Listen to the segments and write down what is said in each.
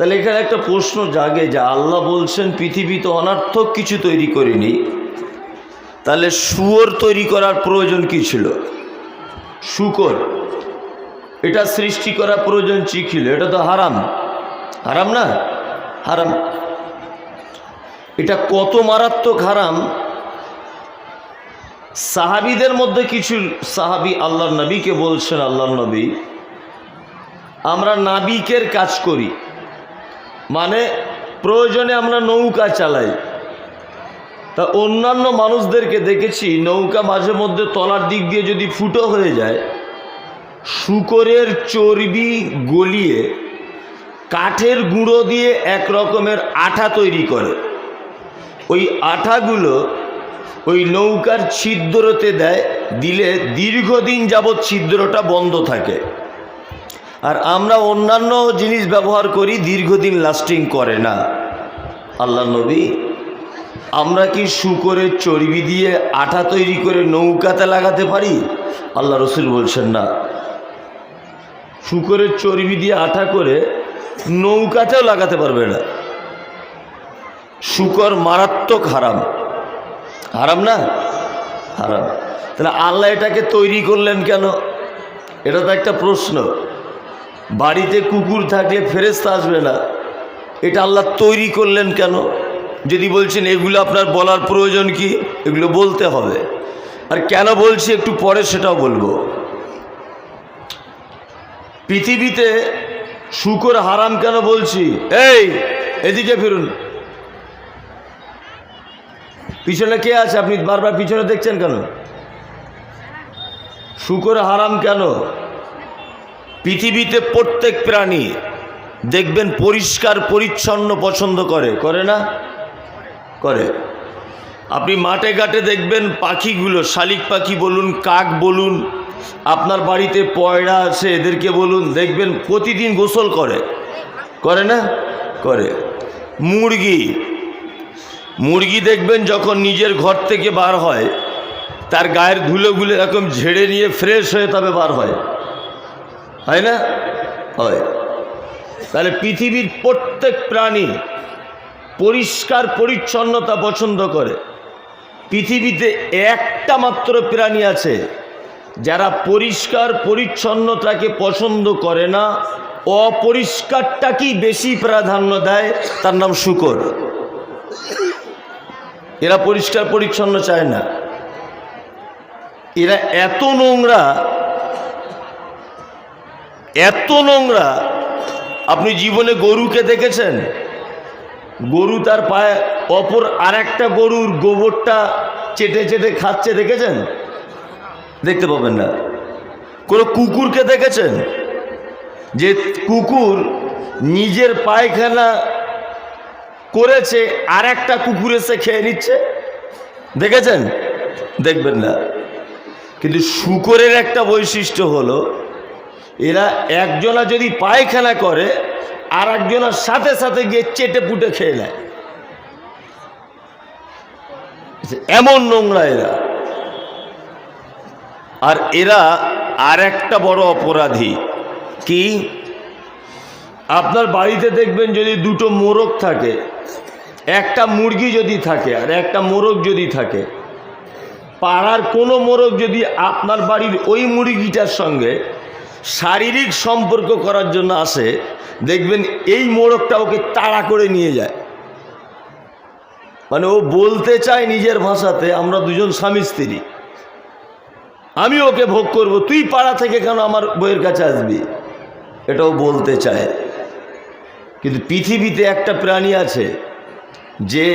তাহলে এখানে একটা প্রশ্ন জাগে যে আল্লাহ বলছেন পৃথিবীতে অনার্থক কিছু তৈরি করিনি। তাহলে শুয়োর তৈরি করার প্রয়োজন কি ছিল? শুকর। এটা সৃষ্টি করার প্রয়োজন ছিল? এটা তো হারাম। হারাম না? হারাম। এটা কত মারাত্মক হারাম? সাহাবিদের মধ্যে কিছু সাহাবি আল্লাহর নবীকে বলছেন, আল্লাহর নবী, আমরা নাবিকের কাজ করি। মানে প্রয়োজনে আমরা নৌকা চালাই। তা অন্যান্য মানুষদেরকে দেখেছি, নৌকা মাঝে মধ্যে তলার দিক দিয়ে যদি ফুটো হয়ে যায়, শুকরের চর্বি গলিয়ে কাঠের গুঁড়ো দিয়ে এক রকমের আঠা তৈরি করে। ওই আঠাগুলো ওই নৌকার ছিদ্রতে দেয়, দিলে দীর্ঘদিন যাবৎ ছিদ্রটা বন্ধ থাকে। আর আমরা অন্যান্য জিনিস ব্যবহার করি, দীর্ঘদিন লাস্টিং করে না। আল্লাহ নবী, আমরা কি শুকরের চর্বি দিয়ে আঠা তৈরি করে নৌকাতে লাগাতে পারি? আল্লাহ রসুল বলছেন না। শুকরের চর্বি দিয়ে আঠা করে নৌকাতেও লাগাতে পারবে না। শুকর মারাত্মক হারাম। হারাম না? হারাম। তাহলে আল্লাহ এটাকে তৈরি করলেন কেন? এটা তো একটা প্রশ্ন। বাড়িতে কুকুর থাকলে ফেরেস্তা আসবে না। এটা আল্লাহ তৈরি করলেন কেন? যদি বলছেন, এগুলো আপনার বলার প্রয়োজন কি? এগুলো বলতে হবে। আর কেন বলছি একটু পরে সেটাও বলব। পৃথিবীতে শুকর হারাম কেন বলছি? এই, এদিকে ফিরুন। পিছনে কে আছে? আপনি বারবার পিছনে দেখছেন কেন? শুকর হারাম কেন? পৃথিবীতে প্রত্যেক প্রাণী দেখবেন পরিষ্কার, পরিচ্ছন্ন পছন্দ করে। করে না? করে। আপনি মাঠে ঘাটে দেখবেন পাখিগুলো, শালিক পাখি বলুন, কাক বলুন, আপনার বাড়িতে পয়রা আছে, এদেরকে বলুন, দেখবেন প্রতিদিন গোসল করে। করে না? করে। মুরগি। মুরগি দেখবেন যখন নিজের ঘর থেকে বার হয়, তার গায়ের ধুলোগুলো এরকম ঝেড়ে নিয়ে ফ্রেশ হয়ে তবে বার হয়। হয় না? হয়। তাহলে পৃথিবীর প্রত্যেক প্রাণী পরিষ্কার, পরিচ্ছন্নতা পছন্দ করে। পৃথিবীতে একটা মাত্র প্রাণী আছে, যারা পরিষ্কার, পরিচ্ছন্নতাকে পছন্দ করে না, অপরিষ্কারটাকেই বেশি প্রাধান্য দেয়, তার নাম শুকর। এরা পরিষ্কার, পরিচ্ছন্ন চায় না। এরা এত নোংরা এত নোংরা। আপনি জীবনে গরুকে দেখেছেন? গরু তার পায়ে, অপর আর একটা গরুর গোবরটা চেটে চেটে খাচ্ছে, দেখেছেন? দেখতে পাবেন না। কোনো কুকুরকে দেখেছেন? যে কুকুর নিজের পায়খানা করেছে আর একটা কুকুর এসে খেয়ে নিচ্ছে? দেখেছেন? দেখবেন না। কিন্তু শুকরের একটা বৈশিষ্ট্য হলো এরা একজনা যদি পায়খানা করে আর একজনের সাথে সাথে গিয়ে চেটে পুটে খেয়ে নেয়। এমন নোংরা এরা। আর এরা আর একটা বড় অপরাধী। কি? আপনার বাড়িতে দেখবেন যদি দুটো মোরগ থাকে, একটা মুরগি যদি থাকে আর একটা মোরগ যদি থাকে, পাড়ার কোনো মোরগ যদি আপনার বাড়ির ওই মুরগিটার সঙ্গে শারীরিক সম্পর্ক করার জন্য আসে, দেখবেন এই মোড়কটা ওকে তাড়া করে নিয়ে যায়। মানে ও বলতে চায় নিজের ভাষাতে, আমরা দুজন স্বামী স্ত্রী। আমি ওকে ভোগ করব, তুই পাড়া থেকে কেন আমার বইয়ের কাছে আসবি? এটাও বলতে চায়। কিন্তু পৃথিবীতে একটা প্রাণী আছে যে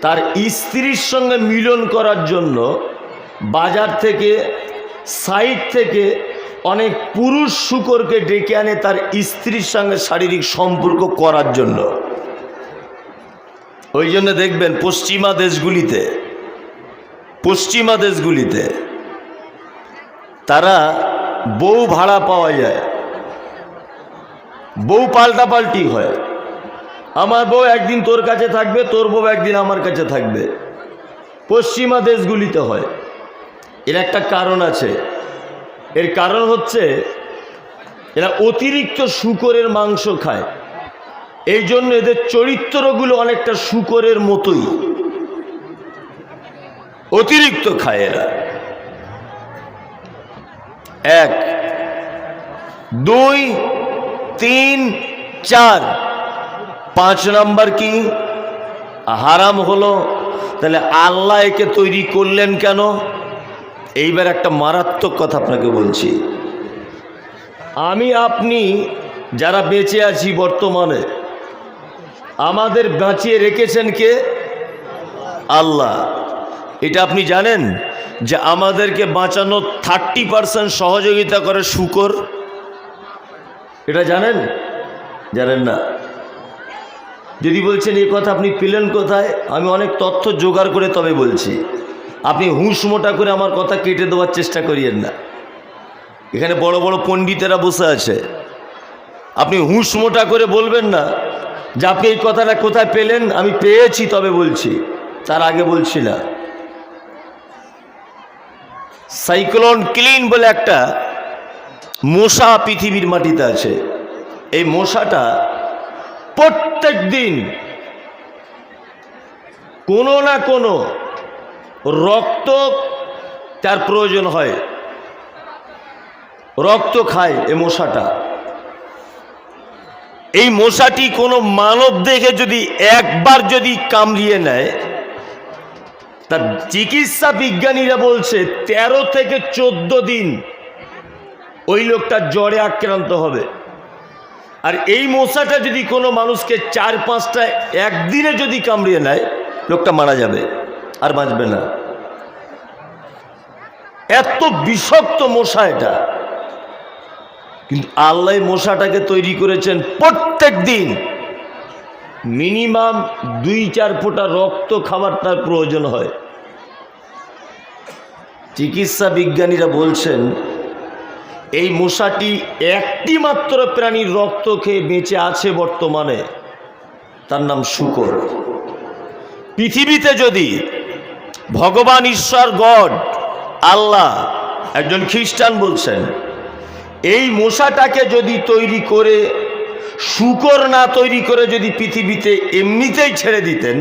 তার স্ত্রীর সঙ্গে মিলন করার জন্য বাজার থেকে সাইড থেকে অনেক পুরুষ শুকরকে ডেকে আনে তার স্ত্রীর সঙ্গে শারীরিক সম্পর্ক করার জন্য। ওই জন্য দেখবেন পশ্চিমা দেশগুলিতে পশ্চিমা দেশগুলিতে তারা বউ ভাড়া পাওয়া যায়। বউ পাল্টাপাল্টি হয়। আমার বউ একদিন তোর কাছে থাকবে, তোর বউ একদিন আমার কাছে থাকবে। পশ্চিমা দেশগুলিতে হয়। এর একটা কারণ আছে। এর কারণ হচ্ছে এরা অতিরিক্ত শুকরের মাংস খায়। এই জন্য এদের চরিত্রগুলো অনেকটা শুকরের মতোই। অতিরিক্ত খায় এরা। এক, দুই, তিন, চার। পাঁচ নাম্বার কি? হারাম হলো। তাহলে আল্লাহ একে তৈরি করলেন কেন? এইবার একটা মারাত্মক কথা আপনাকে বলছি। আমি, আপনি যারা বেঁচে আছি বর্তমানে, আমাদের বাঁচিয়ে রেখেছেন কে? আল্লাহ। এটা আপনি জানেন যে আমাদেরকে বাঁচানো থার্টি পার্সেন্ট সহযোগিতা করে শুকর? এটা জানেন? জানেন না। যদি বলছেন এই কথা আপনি পেলেন কোথায়? আমি অনেক তথ্য জোগাড় করে তবে বলছি। আপনি হুঁশ মোটা করে আমার কথা কেটে দেওয়ার চেষ্টা করিয়েন না। এখানে বড় বড় পণ্ডিতেরা বসে আছে। আপনি হুঁশ মোটা করে বলবেন না যে আপনি এই কথাটা কোথায় পেলেন? আমি পেয়েছি তবে বলছি। তার আগে বলছি না। সাইক্লোন ক্লিন বলে একটা মশা পৃথিবীর মাটিতে আছে। এই মশাটা প্রত্যেক দিন কোনো না কোনো রক্ত তার প্রয়োজন হয়। রক্ত খায় এই মশাটা। এই মশাটি কোনো মানব দেখে যদি একবার যদি কামড়িয়ে নেয়, তার চিকিৎসা বিজ্ঞানীরা বলছে ১৩ থেকে চোদ্দ দিন ওই লোকটা জ্বরে আক্রান্ত হবে। আর এই মশাটা যদি কোনো মানুষকে চার পাঁচটা একদিনে যদি কামড়িয়ে নেয়, লোকটা মারা যাবে। আর বাঁচবে না। এত বিষাক্ত মশা এটা। কিন্তু আল্লাহ মশাটাকে তৈরি করেছেন প্রত্যেক দিন। মিনিমাম দুই চার ফোঁটা রক্ত খাবার তার প্রয়োজন হয়। চিকিৎসা বিজ্ঞানীরা বলছেন, এই মশাটি একটি মাত্র প্রাণীর রক্ত খেয়ে বেঁচে আছে বর্তমানে। তার নাম শুকর। পৃথিবীতে যদি ভগবান ঈশ্বর গড, আল্লাহ, একজন খ্রিস্টান বলছেন, এই মশাটাকে যদি তৈরি করে, শুকর না তৈরি করে যদি পৃথিবীতে এমনিতেই ছেড়ে দিতেন,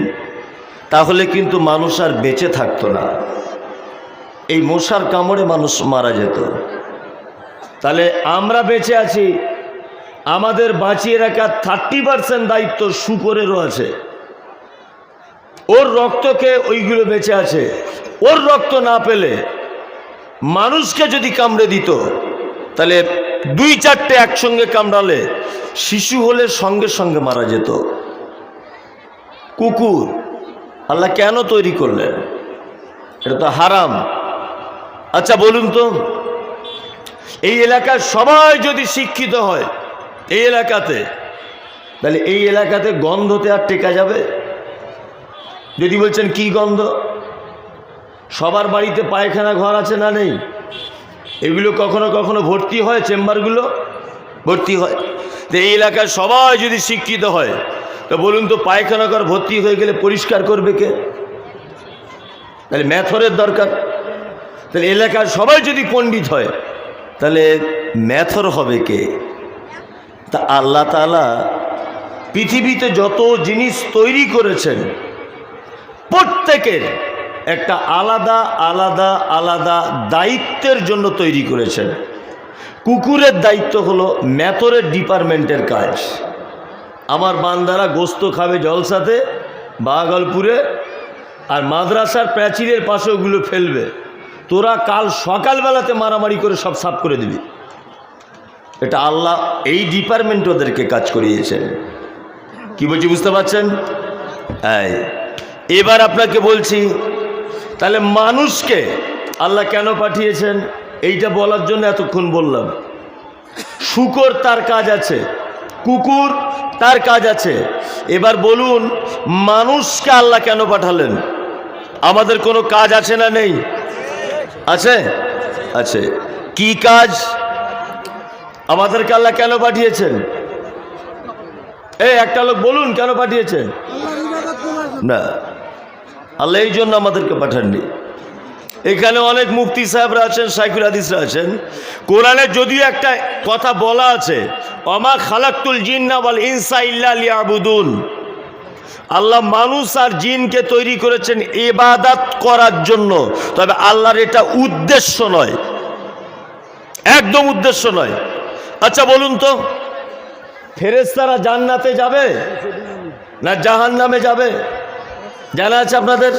তাহলে কিন্তু মানুষ আর বেঁচে থাকতো না। এই মশার কামড়ে মানুষ মারা যেত। তাহলে আমরা বেঁচে আছি, আমাদের বাঁচিয়ে রাখার থার্টি পার্সেন্ট দায়িত্ব শুকরেরও আছে। ওর রক্তকে ওইগুলো বেঁচে আছে? ওর রক্ত না পেলে মানুষকে যদি কামড়ে দিত, তাহলে দুই চারটে একসঙ্গে কামড়ালে শিশু হলে সঙ্গে সঙ্গে মারা যেত। কুকুর, আল্লাহ কেন তৈরি করলেন? এটা তো হারাম। আচ্ছা বলুন তো, এই এলাকার সবাই যদি শিক্ষিত হয়, এই এলাকাতে, তাহলে এই এলাকাতে গন্ধতে আর টেকা যাবে? যদি বলছেন, কি গন্ধ? সবার বাড়িতে পায়খানা ঘর আছে না নেই? এগুলো কখনো কখনো ভর্তি হয়, চেম্বারগুলো ভর্তি হয়? তো এই এলাকার সবাই যদি শিক্ষিত হয়, তো বলুন তো পায়খানা ঘর ভর্তি হয়ে গেলে পরিষ্কার করবে কে? তাহলে ম্যাথরের দরকার। তাহলে এলাকার সবাই যদি পণ্ডিত হয়, তাহলে ম্যাথর হবে কে? তা আল্লাহ তালা পৃথিবীতে যত জিনিস তৈরি করেছেন প্রত্যেকের একটা আলাদা আলাদা আলাদা দায়িত্বের জন্য তৈরি করেছেন। কুকুরের দায়িত্ব হলো ম্যাথরের ডিপার্টমেন্টের কাজ। আমার বান্দারা গোস্ত খাবে জলসাতে বাগালপুরে আর মাদ্রাসার প্রাচীরের পাশে ওগুলো ফেলবে। তোরা কাল সকালবেলাতে মারামারি করে সব সাফ করে দিবি। এটা আল্লাহ এই ডিপার্টমেন্ট ওদেরকে কাজ করিয়েছেন। কি বলছি, বুঝতে পারছেন? হ্যাঁ এবার আপনাকে বলছি, তাহলে মানুষকে আল্লাহ কেন পাঠিয়েছেন? এইটা বলার জন্য এতক্ষণ বললাম। শুকর তার কাজ আছে, কুকুর তার কাজ আছে। এবার বলুন, মানুষকে আল্লাহ কেন পাঠালেন? আমাদের কোনো কাজ আছে না নেই? আছে? আছে। কি কাজ? আমাদেরকে আল্লাহ কেন পাঠিয়েছেন? এই, একটা লোক বলুন, কেন পাঠিয়েছেন? না। আল্লাহ এই জন্য আমাদেরকে পাঠাননি। এখানে অনেক মুফতি সাহেবরা আছেন সাইকুল হাদিসরা আছেন। কোরআনে যদিও একটা কথা বলা আছে অমা খালাক্তুল জিন্না বল ইনসা ইল্লা লিয়াবুদুন। আল্লাহ মানুষ আর জিনকে তৈরি করেছেন এবাদাত করার জন্য। তবে আল্লাহর এটা উদ্দেশ্য নয়। একদম উদ্দেশ্য নয়। আচ্ছা বলুন তো ফেরেস্তারা জান্নাতে যাবে না জাহান নামে যাবে? জানা আছে আপনাদের?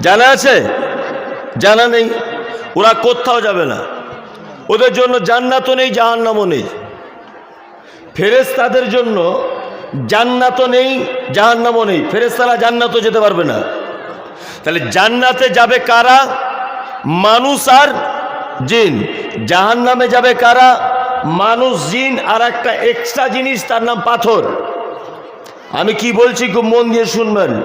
জানা আছে? জানা নেই। ওরা কোথাও যাবে না। ওদের জন্য জান্নাতও নেই, জাহান্নামও নেই। ফেরেস্তাদের জন্য জান্নাতও নেই, জাহান্নামও নেই। ফেরেস্তারা জান্নাতও যেতে পারবে না। তাহলে জান্নাতে যাবে কারা? মানুষ আর জিন। জাহান্নামে যাবে কারা? মানুষ, জিন আর একটা এক্সট্রা জিনিস, তার নাম পাথর। আমি কি বলছি খুব মন দিয়ে শুনবেন?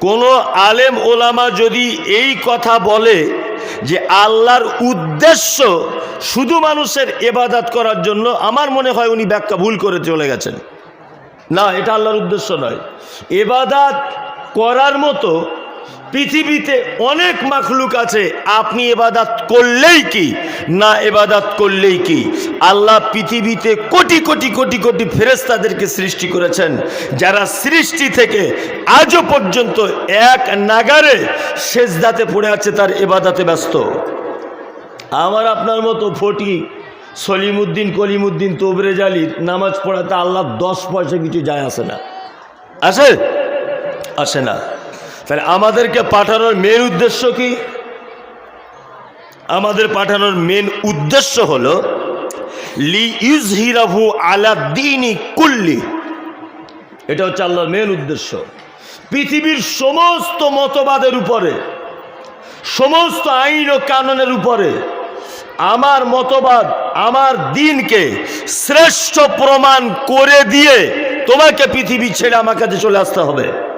কোন আলেম ওলামা যদি এই কথা বলে যে আল্লাহর উদ্দেশ্য শুধু মানুষের এবাদাত করার জন্য, আমার মনে হয় উনি ব্যাখ্যা ভুল করে চলে গেছেন। না, এটা আল্লাহর উদ্দেশ্য নয়। এবাদাত করার মতো পৃথিবীতে অনেক মাখলুক আছে, আপনি এবাদাত করলেই কি, না এবাদাত করলেই কি? আল্লাহ পৃথিবীতে কোটি কোটি কোটি কোটি ফেরেস্তাদেরকে সৃষ্টি করেছেন, যারা সৃষ্টি থেকে আজও পর্যন্ত এক নাগারে সেজদাতে পড়ে আছে, তার এবাদাতে ব্যস্ত। আমার আপনার মতো ফটি সলিমুদ্দিন, কলিমুদ্দিন তোবরে জালির নামাজ পড়াতে আল্লাহ দশ পয়সা কিছু যায় আসে না। আসে? আসে না। তাহলে আমাদেরকে পাঠানোর মেন উদ্দেশ্য কি? আমাদের পাঠানোর মেন উদ্দেশ্য হল লি ইউজহিরাহু আলা দিনই কুল্লি। এটা হচ্ছে আল্লাহর মেন উদ্দেশ্য। পৃথিবীর সমস্ত মতবাদের উপরে, সমস্ত আইন ও কানুনের উপরে, আমার মতবাদ, আমার দিনকে শ্রেষ্ঠ প্রমাণ করে দিয়ে তোমাকে পৃথিবী ছেড়ে আমার কাছে চলে আসতে হবে।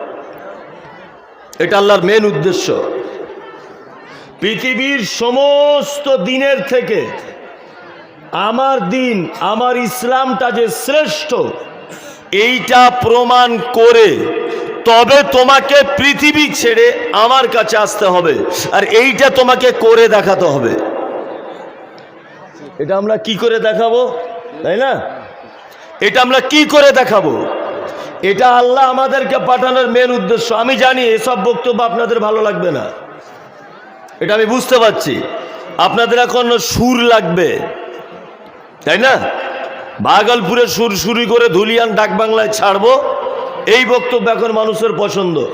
এটা আল্লাহর মেন উদ্দেশ্য। পৃথিবীর সমস্ত দিনের থেকে আমার দিন, আমার ইসলামটা যে শ্রেষ্ঠ, এইটা প্রমাণ করে তবে তোমাকে পৃথিবী ছেড়ে আমার কাছে আসতে হবে আর এইটা তোমাকে করে দেখাতে হবে। এটা আমরা কি করে দেখাবো? তাই না? এটা আমরা কি করে দেখাবো? এটা আল্লাহ আমাদেরকে পাঠানোর মেন উদ্দেশ্য। আমি জানি এসব বক্তব্য আপনাদের ভালো লাগবে না। এটা আমি বুঝতে পারছি। আপনাদের এখন সুর লাগবে। তাই না? ভাগলপুরে সুর সুরি করে ধুলিয়ান ডাক বাংলায় ছাড়বো। এই বক্তব্য এখন মানুষের পছন্দ।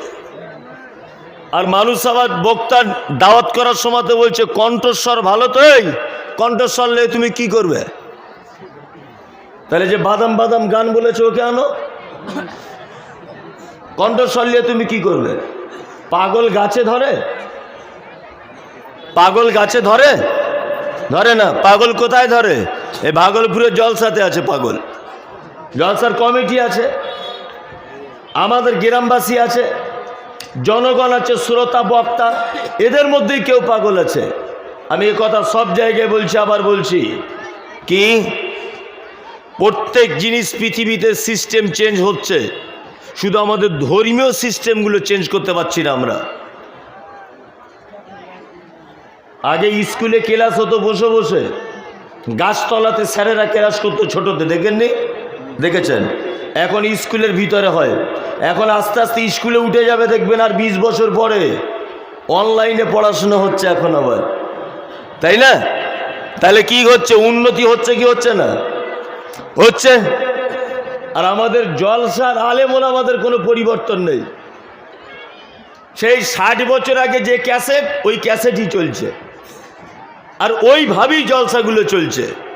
আর মানুষ আবার বক্তার দাওয়াত করার সময় বলছে, কণ্ঠস্বর ভালো তো এই? কণ্ঠস্বর নিয়ে তুমি কি করবে? তাহলে যে বাদাম বাদাম গান বলেছে ওকে আনো। কণ্ঠস্বর তুমি কি করবে? পাগল গাছে ধরে? পাগল গাছে ধরে? ধরে না, পাগল কোথায় ধরে? এই ভাগলপুরের জলসাতে আছে পাগল। জলসার কমিটি আছে, আমাদের গ্রামবাসী আছে, জনগণ আছে, শ্রোতা, বক্তা, এদের মধ্যেই কেউ পাগল আছে। আমি কথা সব জায়গায় বলছি, আবার বলছি, কি? প্রত্যেক জিনিস পৃথিবীতে সিস্টেম চেঞ্জ হচ্ছে। শুধু আমাদের ধর্মীয় সিস্টেমগুলো চেঞ্জ করতে পারছি না আমরা। আগে স্কুলে ক্লাস হতো বসে বসে। গাছতলাতে স্যারেরা ক্লাস করতো ছোটতে, দেখেননি? দেখেছেন? এখন স্কুলের ভিতরে হয়। এখন আস্তে আস্তে স্কুলে উঠে যাবে দেখবেন আর বিশ বছর পরে। অনলাইনে পড়াশোনা হচ্ছে এখন আবার। তাই না? তাহলে কি হচ্ছে? উন্নতি হচ্ছে কি হচ্ছে না? হচ্ছে? আর আমাদের জলসার আলেমন আমাদের কোনো পরিবর্তন নেই। সেই ষাট বছর আগে যে ক্যাসেট, ওই ক্যাসেটই চলছে। আর ওইভাবেই জলসাগুলো চলছে।